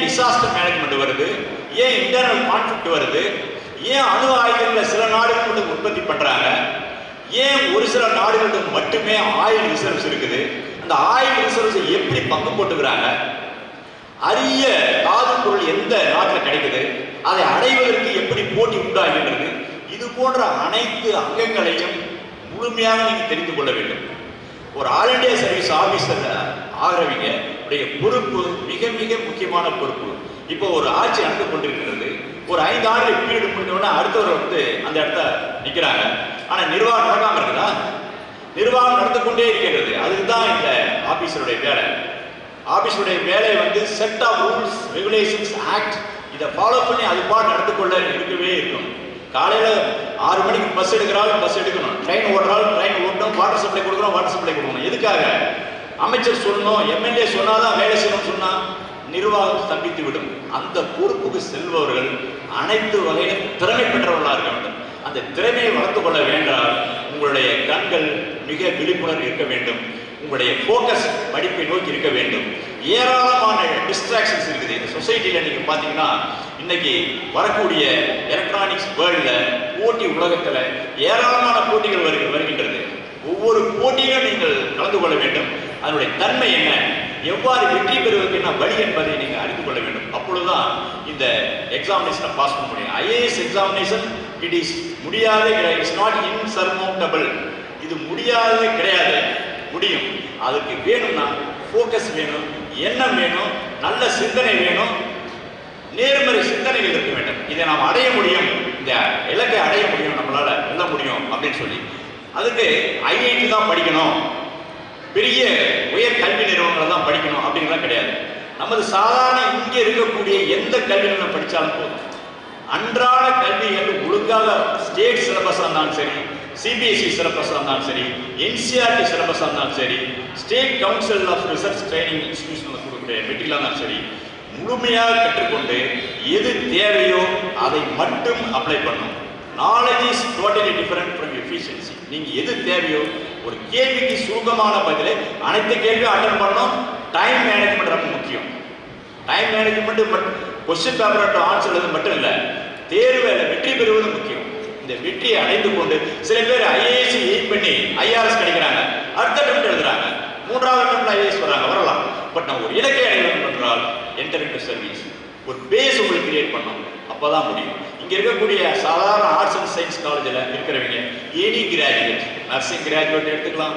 ஏன் disaster management வருது ஏன் இன்டர்னல் கான்ஃபிளிக்ட் வருது ஏன் அணு ஆயுதங்களை சில நாடுகள் மட்டும் உற்பத்தி பண்றாங்க ஏன் ஒரு சில நாடுகளுக்கு மட்டுமே ஆயில் ரிசர்வ்ஸ் இருக்குது அந்த ஆயில் ரிசர்வ்ஸ் எப்படி பங்கு போட்டுக்கிறாங்க? அரிய தாது பொருள் எந்த நாட்டில் கிடைக்குது? அதை அடைவதற்கு எப்படி போட்டி உண்டாகின்றது? இது போன்ற அனைத்து அங்கங்களையும் முழுமையாக நீங்கள் தெரிந்து கொள்ள வேண்டும். ஒரு ஆல் இண்டியா சர்வீஸ் ஆஃபீஸர் ஆகிறவங்க உடைய பொறுப்பு மிக மிக முக்கியமான பொறுப்பு. இப்போ ஒரு ஆட்சி நடந்து கொண்டிருக்கிறது. ஒரு ஐந்து ஆண்டு வீடு முடிஞ்சோடனே அடுத்தவர் வந்து அந்த இடத்த நிற்கிறாங்க ஆனா நிர்வாகம் நடக்காம இருக்குதா? நிர்வாகம் நடந்து கொண்டே இருக்கிறது. அதுக்கு தான் இந்த ஆஃபீஸருடைய வேலை. ஆஃபீஸருடைய வேலை வந்து set of rules regulations act இதை ஃபாலோ பண்ணி அது பாட்டு நடந்து கொள்ள இருக்கவே இருக்கும். காலையில் ஆறு மணிக்கு பஸ் எடுக்கிறாள் பஸ் எடுக்கணும். ட்ரெயின் ஓடுறாள் ட்ரெயின் ஓட்டணும். வாட்டர் சப்ளை கொடுக்கணும் வாட்டர் சப்ளை கொடுக்கணும். எதுக்காக? அமைச்சர் சொல்லணும் எம்எல்ஏ சொன்னாதான் வேலை செய்யணும் சொன்னா நிர்வாகம் ஸ்தம்பித்து விடும். அந்த பொறுப்புக்கு செல்பவர்கள் அனைத்து வகையிலும் திறமை பெற்றவர்களாக இருக்க வேண்டும். அந்த திறமையை வளர்த்து கொள்ள வேண்டால் உங்களுடைய கண்கள் மிக விழிப்புணர்வு இருக்க வேண்டும். உங்களுடைய ஃபோக்கஸ் படிப்பை நோக்கி இருக்க வேண்டும். ஏராளமான டிஸ்ட்ராக்ஷன்ஸ் இருக்குது. இந்த சொசைட்டியில் நீங்கள் பார்த்தீங்கன்னா இன்னைக்கு வரக்கூடிய எலக்ட்ரானிக்ஸ் வேர்ல்டில் போட்டி உலகத்தில் ஏராளமான போட்டிகள் வருக வருகின்றது. ஒவ்வொரு போட்டியிலும் நீங்கள் கலந்து கொள்ள வேண்டும். அதனுடைய தன்மை என்ன? எவ்வாறு வெற்றி பெறுவதற்கு என்ன வழி என்பதை நீங்கள் அறிந்து கொள்ள வேண்டும். அப்பொழுதுதான் இந்த எக்ஸாமினேஷனை பாஸ் பண்ண முடியும். ஐஏஎஸ் எக்ஸாமினேஷன் இட் இஸ் முடியாத கிடையாது. இட்ஸ் நாட் இன்சர்மௌண்டபிள் இது முடியாதது கிடையாது. முடியும். அதுக்கு வேணும்னா ஃபோக்கஸ் வேணும் எண்ணம் வேணும் நல்ல சிந்தனை வேணும் நேர்மறை சிந்தனைகள் இருக்க வேண்டும். இதை நாம் அடைய முடியும். இந்த இலக்கை அடைய முடியும். நம்மளால் வெல்ல முடியும் அப்படின்னு சொல்லி. அதுக்கு ஐஐடி தான் படிக்கணும். பெரிய உயர் கல்வி நிறுவனங்கள் தான் படிக்கணும் அப்படிங்கிறதெல்லாம் கிடையாது. நமது சாதாரண இங்கே இருக்கக்கூடிய எந்த கல்வி நிறுவனம் படித்தாலும் போதும். அன்றாட கல்விகள் ஒழுங்காக ஸ்டேட் சிலபஸாக இருந்தாலும் சரி சிபிஎஸ்சி சிலபஸாக இருந்தாலும் சரி என்சிஆர்டி சிலபஸாக இருந்தாலும் சரி state council of research training இன்ஸ்டிடியூஷனில் கொடுக்கக்கூடிய மெட்டீரியலாக இருந்தாலும் சரி முழுமையாக கற்றுக்கொண்டு எது தேவையோ அதை மட்டும் அப்ளை பண்ணும் knowledge is totally different efficiency நீங்கள் எது தேவையோ ஒரு கேள்விக்கு சுருக்கமான பதிலை அனைத்து கேள்வியும் அட்டன் பண்ணணும். டைம் மேனேஜ்மெண்ட் ரொம்ப முக்கியம். Time management but question paper answer எழுது மட்டும் இல்லை தேர்வில் வெற்றி பெறுவது முக்கியம். இந்த வெற்றியை அடைந்து கொண்டு சில பேர் ஐஏஎஸ் எயிட் பண்ணி ஐஆர்எஸ் கிடைக்கிறாங்க. அடுத்த அட்டம் எழுதுறாங்க. மூன்றாவது அட்டம்ல ஐஏஎஸ் வராங்க வரலாம். பட் நான் ஒரு இலக்கை அடைய என்றால் என்டர் சர்வீஸ் ஒரு பேஸ் உங்களுக்கு கிரியேட் பண்ணணும். அப்போ தான் முடியும். இங்கே இருக்கக்கூடிய சாதாரண ஆர்ட்ஸ் அண்ட் சயின்ஸ் காலேஜில் இருக்கிறவங்க ஏனி கிராஜுவேட் நர்சிங் கிராஜுவேட் எடுத்துக்கலாம்.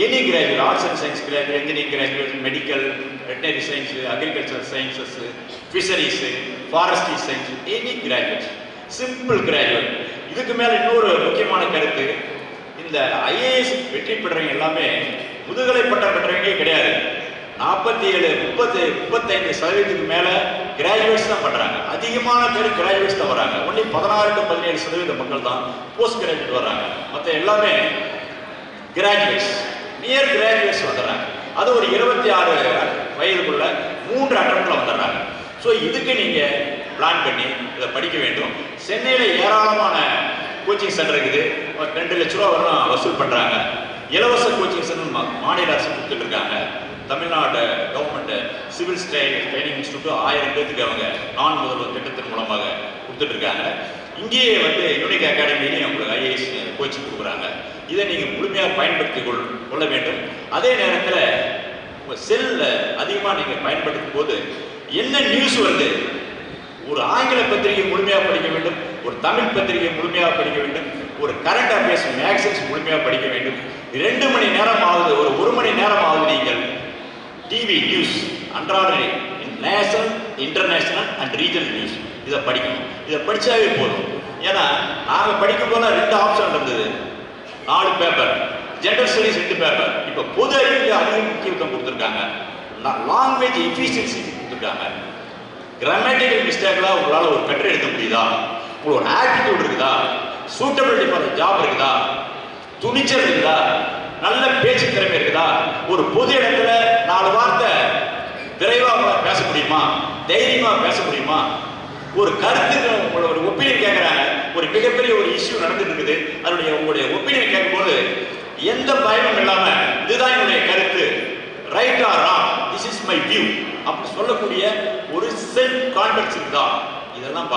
Any graduate arts and science graduate engineering graduate medical veterinary science agriculture sciences fisheries forestry science any graduate simple graduate இதுக்கு மேலே இன்னொரு முக்கியமான கருத்து இந்த ஐஏஎஸ் வெற்றி பெற்றவங்க எல்லாமே முதுகலை பட்டம் பெற்றவங்க கிடையாது. நாற்பத்தி ஏழு முப்பத்தி முப்பத்தைந்து சதவீதத்துக்கு மேலே கிராஜுவேட்ஸ் தான் பண்றாங்க. அதிகமான பேர் கிராஜுவேட்ஸ் தான் வராங்க. ஒன்லி பதினாறு டு பதினேழு சதவீத மக்கள் தான் போஸ்ட் கிராஜுவேட் வர்றாங்க மற்ற எல்லாமே கிராஜுவேட்ஸ் நியர் கிராஜுவேட்ஸ் வந்துடுறாங்க. அது ஒரு இருபத்தி ஆறு வயதுக்குள்ள மூன்று அட்டம்ல வந்துடுறாங்க. ஸோ இதுக்கு நீங்க பிளான் பண்ணி இதை படிக்க வேண்டும். சென்னையில் ஏராளமான கோச்சிங் சென்டர் இருக்குது. ஒரு ரெண்டு லட்ச ரூபா வரலாம் வசூல் பண்றாங்க. இலவச கோச்சிங் சென்டர் மா- மாநில அரசு கொடுத்துட்டு இருக்காங்க. Tamil Nadu government civil training institute ஆயிரம் பேத்துக்கு அவங்க நான் முதல்வர் திட்டத்தின் மூலமாக கொடுத்துட்டு இருக்காங்க இங்கேயே வந்து யூனிக் அகாடமிலையும் உங்களுக்கு ஐஏஎஸ் கோச்சிங் கொடுக்குறாங்க. இதை நீங்கள் முழுமையாக பயன்படுத்தி கொள் கொள்ள வேண்டும். அதே நேரத்தில் உங்கள் செல்லில் அதிகமாக நீங்கள் பயன்படுத்தும் போது என்ன நியூஸ் வருது? ஒரு ஆங்கில பத்திரிகை முழுமையாக படிக்க வேண்டும் ஒரு தமிழ் பத்திரிகை முழுமையாக படிக்க வேண்டும் ஒரு கரண்ட் அஃபேர்ஸ் மேக்சின்ஸ் முழுமையாக படிக்க வேண்டும். ரெண்டு மணி நேரம் ஆகுது ஒரு ஒரு மணி நேரம் ஆகுது நீங்கள். டிவி நியூஸ் அன்றாட national international and regional news இதை படிக்கணும். இதை படித்தாவே போதும். ஏன்னா நாங்கள் படிக்க போனால் ரெண்டு ஆப்ஷன் இருந்தது. நாலு பேப்பர் ஜென்ரல் ஸ்டடிஸ் ரெண்டு பேப்பர் இப்போ பொது அறிவுக்கு அதிக முக்கியத்துவம் கொடுத்துருக்காங்க. லாங்குவேஜ் எஃபிஷியன்சி கொடுத்துருக்காங்க. கிராமட்டிக்கல் மிஸ்டேக்லாம் உங்களால் ஒரு கட்டுரை எழுத முடியுதா? உங்களுக்கு ஒரு ஆட்டிடியூட் இருக்குதா? சூட்டபிலிட்டி ஃபார் ஜாப் இருக்குதா? துணிச்சல் இருக்குதா? நல்ல பேச்சு திறமை இருக்குதா? ஒரு பொது இடத்துல நாலு வார்த்தை விரைவாக பேச முடியுமா? தைரியமாக பேச முடியுமா? ஒரு கருத்து உங்களோட ஒரு ஒப்பீனியன் கேட்குறாங்க ஒரு மிகப்பெரிய ஒரு இஷ்யூ நடந்துட்டு இருக்குது. அதனுடைய உங்களுடைய ஒப்பீனியன் கேட்கும்போது எந்த பயமும் இல்லாமல் இதுதான் என்னுடைய கருத்து. Right or wrong this is my view அப்படி சொல்லக்கூடிய ஒரு செல்ஃப் கான்ஃபிடன்ஸ் தான் இதெல்லாம்